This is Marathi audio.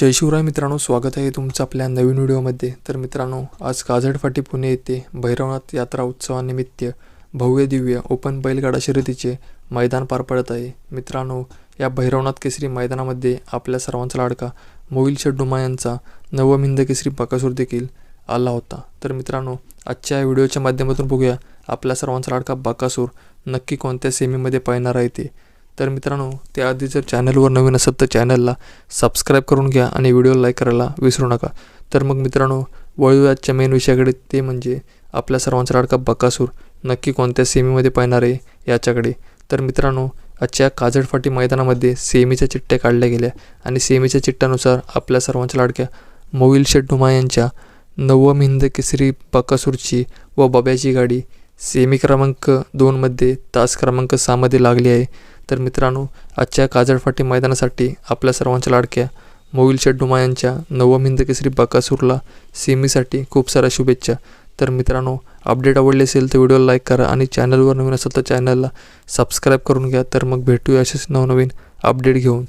जय शिवराय मित्रांनो स्वागत आहे तुमचं आपल्या नवीन व्हिडिओमध्ये. तर मित्रांनो आज काजडफाटी पुणे येथे भैरवनाथ यात्रा उत्सवानिमित्त भव्य दिव्य ओपन बैलगाडा शर्यतीचे मैदान पार पडत आहे. मित्रांनो या भैरवनाथ केसरी मैदानामध्ये आपल्या सर्वांचा लाडका मोविल शेड्डुमा यांचा नवमिंद केसरी बकासूर देखील आला होता. तर मित्रांनो आजच्या या व्हिडिओच्या माध्यमातून बघूया आपल्या सर्वांचा लाडका बकासूर नक्की कोणत्या सेमीमध्ये पाहणार आहे ते. तर मित्रांनो त्याआधी जर चॅनलवर नवीन असेल तर चॅनलला सबस्क्राईब करून घ्या आणि व्हिडिओ लाईक करायला विसरू नका. तर मग मित्रांनो वळूयाच्या मेन विषयाकडे ते म्हणजे आपल्या सर्वांचा लाडका बकासूर नक्की कोणत्या सेमीमध्ये पाहणार आहे याच्याकडे. तर मित्रांनो आजच्या काजडफाटी मैदानामध्ये सेमीच्या चिठ्ठ्या काढल्या गेल्या आणि सेमीच्या चिठ्ठ्यानुसार आपल्या सर्वांच्या लाडक्या मोविल शेठ यांच्या नवम हिंद केसरी बकासूरची व बब्याची गाडी सेमी क्रमांक दोनमध्ये तास क्रमांक सहामध्ये लागली आहे. तर मित्रांनो आजच्या काजळफाटी मैदानासाठी आपल्या सर्वांच्या लाडक्या मोविल शेड्डुमा यांच्या नवम हिंद केसरी बकासूरला सेमीसाठी खूप साऱ्या शुभेच्छा. तर मित्रांनो अपडेट आवडले असेल तर व्हिडिओला लाईक करा आणि चॅनलवर नवीन असेल तर चॅनलला सबस्क्राईब करून घ्या. तर मग भेटूया असेच नवनवीन अपडेट घेऊन.